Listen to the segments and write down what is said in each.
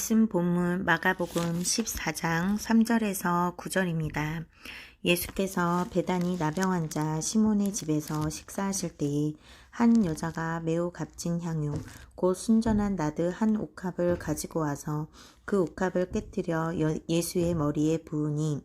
말씀 본문 마가복음 14장 3절에서 9절입니다. 예수께서 배단이 나병 환자 시몬의 집에서 식사하실 때에 한 여자가 매우 값진 향유 곧 순전한 나드 한 옥합을 가지고 와서 그 옥합을 깨뜨려 여- 예수의 머리에 부으니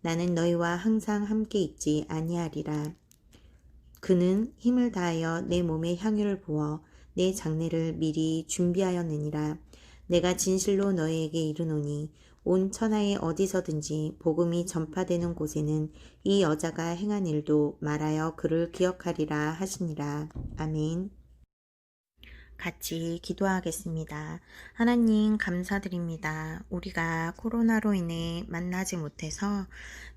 나는 너희와 항상 함께 있지 아니하리라. 그는 힘을 다하여 내 몸에 향유를 부어 내 장례를 미리 준비하였느니라. 내가 진실로 너희에게 이르노니 온 천하에 어디서든지 복음이 전파되는 곳에는 이 여자가 행한 일도 말하여 그를 기억하리라 하시니라. 아멘. 같이 기도하겠습니다. 하나님 감사드립니다. 우리가 코로나로 인해 만나지 못해서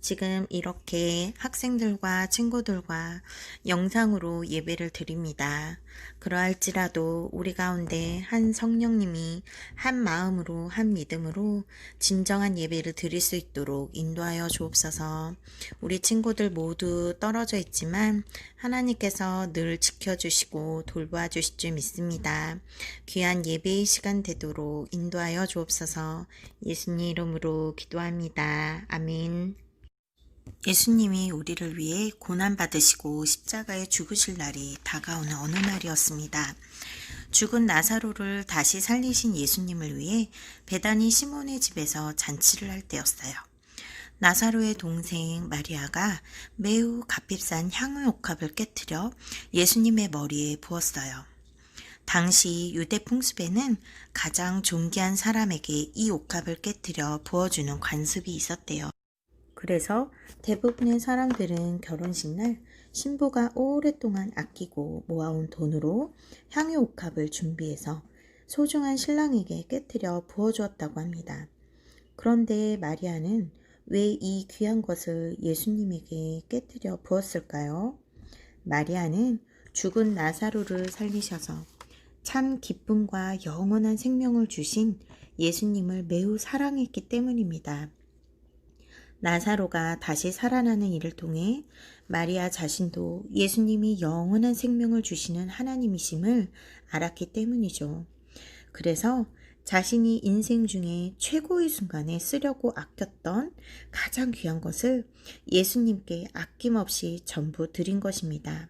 지금 이렇게 학생들과 친구들과 영상으로 예배를 드립니다. 그러할지라도 우리 가운데 한 성령님이 한 마음으로 한 믿음으로 진정한 예배를 드릴 수 있도록 인도하여 주옵소서. 우리 친구들 모두 떨어져 있지만 하나님께서 늘 지켜주시고 돌보아 주실 줄 믿습니다. 귀한 예배의 시간 되도록 인도하여 주옵소서. 예수님 이름으로 기도합니다. 아멘. 예수님이 우리를 위해 고난받으시고 십자가에 죽으실 날이 다가오는 어느 날이었습니다. 죽은 나사로를 다시 살리신 예수님을 위해 베다니 시몬의 집에서 잔치를 할 때였어요. 나사로의 동생 마리아가 매우 값비싼 향유옥합을 깨뜨려 예수님의 머리에 부었어요. 당시 유대 풍습에는 가장 존귀한 사람에게 이 옥합을 깨뜨려 부어주는 관습이 있었대요. 그래서 대부분의 사람들은 결혼식 날 신부가 오랫동안 아끼고 모아온 돈으로 향유 옥합을 준비해서 소중한 신랑에게 깨뜨려 부어주었다고 합니다. 그런데 마리아는 왜 이 귀한 것을 예수님에게 깨뜨려 부었을까요? 마리아는 죽은 나사로를 살리셔서 참 기쁨과 영원한 생명을 주신 예수님을 매우 사랑했기 때문입니다. 나사로가 다시 살아나는 일을 통해 마리아 자신도 예수님이 영원한 생명을 주시는 하나님이심을 알았기 때문이죠. 그래서 자신이 인생 중에 최고의 순간에 쓰려고 아꼈던 가장 귀한 것을 예수님께 아낌없이 전부 드린 것입니다.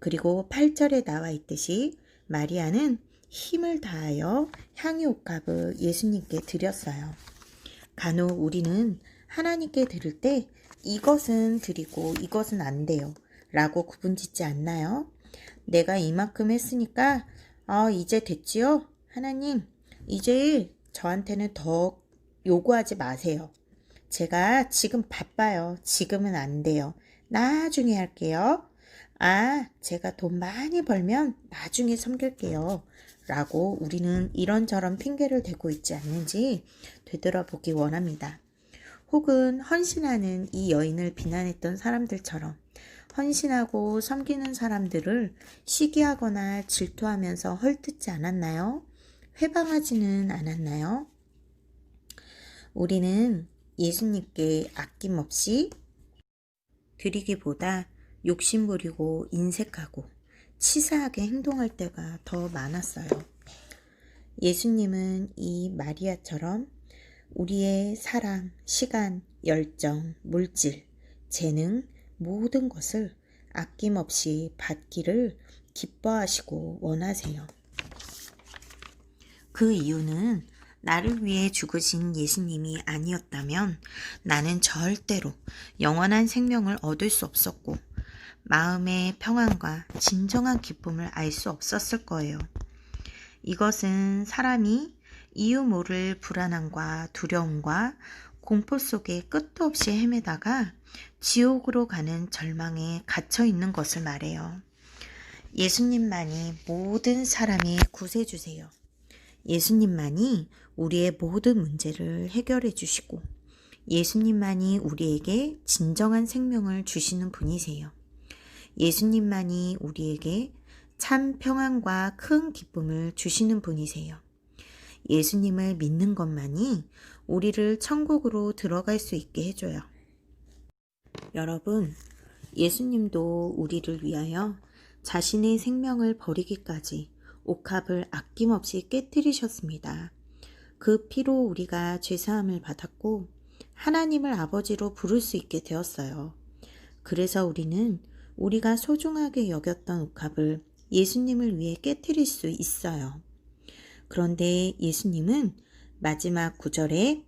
그리고 8절에 나와 있듯이 마리아는 힘을 다하여 향유 옥합을 예수님께 드렸어요. 간혹 우리는 하나님께 드릴 때 이것은 드리고 이것은 안 돼요. 라고 구분 짓지 않나요? 내가 이만큼 했으니까, 아, 이제 됐지요? 하나님, 이제 저한테는 더 요구하지 마세요. 제가 지금 바빠요. 지금은 안 돼요. 나중에 할게요. 아, 제가 돈 많이 벌면 나중에 섬길게요. 라고 우리는 이런저런 핑계를 대고 있지 않는지 되돌아보기 원합니다. 혹은 헌신하는 이 여인을 비난했던 사람들처럼 헌신하고 섬기는 사람들을 시기하거나 질투하면서 헐뜯지 않았나요? 회방하지는 않았나요? 우리는 예수님께 아낌없이 드리기보다 욕심부리고 인색하고 치사하게 행동할 때가 더 많았어요. 예수님은 이 마리아처럼 우리의 사랑, 시간, 열정, 물질, 재능, 모든 것을 아낌없이 받기를 기뻐하시고 원하세요. 그 이유는 나를 위해 죽으신 예수님이 아니었다면 나는 절대로 영원한 생명을 얻을 수 없었고 마음의 평안과 진정한 기쁨을 알 수 없었을 거예요. 이것은 사람이 이유 모를 불안함과 두려움과 공포 속에 끝도 없이 헤매다가 지옥으로 가는 절망에 갇혀 있는 것을 말해요. 예수님만이 모든 사람의 구세주세요. 예수님만이 우리의 모든 문제를 해결해 주시고 예수님만이 우리에게 진정한 생명을 주시는 분이세요. 예수님만이 우리에게 참 평안과 큰 기쁨을 주시는 분이세요. 예수님을 믿는 것만이 우리를 천국으로 들어갈 수 있게 해줘요. 여러분, 예수님도 우리를 위하여 자신의 생명을 버리기까지 옥합을 아낌없이 깨뜨리셨습니다. 그 피로 우리가 죄사함을 받았고 하나님을 아버지로 부를 수 있게 되었어요. 그래서 우리는 우리가 소중하게 여겼던 옥합을 예수님을 위해 깨뜨릴 수 있어요. 그런데 예수님은 마지막 구절에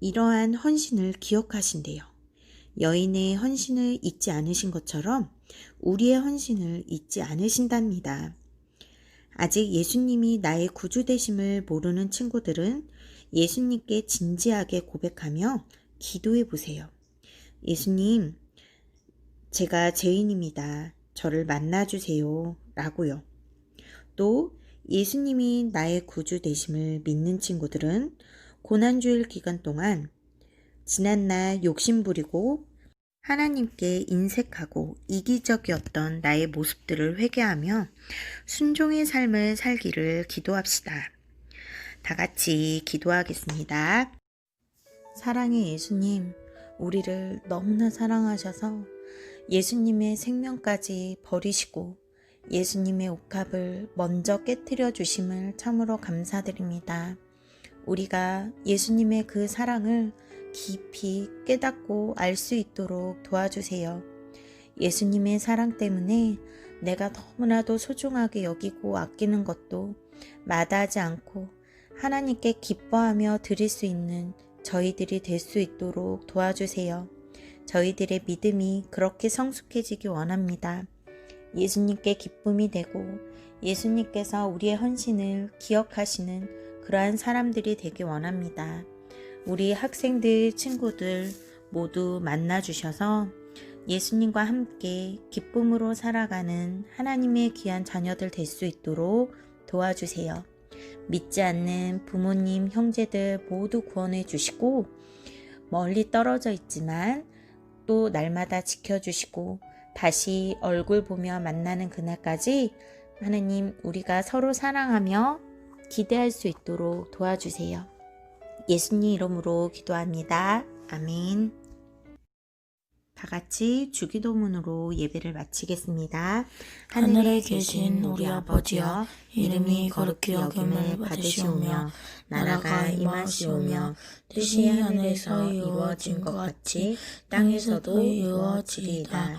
이러한 헌신을 기억하신대요. 여인의 헌신을 잊지 않으신 것처럼 우리의 헌신을 잊지 않으신답니다. 아직 예수님이 나의 구주 되심을 모르는 친구들은 예수님께 진지하게 고백하며 기도해 보세요. 예수님, 제가 죄인입니다. 저를 만나주세요. 라고요. 또 예수님이 나의 구주 되심을 믿는 친구들은 고난주일 기간 동안 지난날 욕심부리고 하나님께 인색하고 이기적이었던 나의 모습들을 회개하며 순종의 삶을 살기를 기도합시다. 다 같이 기도하겠습니다. 사랑의 예수님, 우리를 너무나 사랑하셔서 예수님의 생명까지 버리시고 예수님의 옥합을 먼저 깨뜨려 주심을 참으로 감사드립니다. 우리가 예수님의 그 사랑을 깊이 깨닫고 알 수 있도록 도와주세요. 예수님의 사랑 때문에 내가 너무나도 소중하게 여기고 아끼는 것도 마다하지 않고 하나님께 기뻐하며 드릴 수 있는 저희들이 될 수 있도록 도와주세요. 저희들의 믿음이 그렇게 성숙해지기 원합니다. 예수님께 기쁨이 되고 예수님께서 우리의 헌신을 기억하시는 그러한 사람들이 되기 원합니다. 우리 학생들, 친구들 모두 만나주셔서 예수님과 함께 기쁨으로 살아가는 하나님의 귀한 자녀들 될 수 있도록 도와주세요. 믿지 않는 부모님, 형제들 모두 구원해 주시고 멀리 떨어져 있지만 또 날마다 지켜주시고 다시 얼굴 보며 만나는 그날까지 하나님 우리가 서로 사랑하며 기대할 수 있도록 도와주세요. 예수님 이름으로 기도합니다. 아멘. 다 같이 주기도문으로 예배를 마치겠습니다. 하늘에 계신 우리 아버지여 이름이 거룩히 여김을 받으시오며 나라가 임하시오며 뜻이 하늘에서 이루어진 것 같이 땅에서도 이루어지리이다.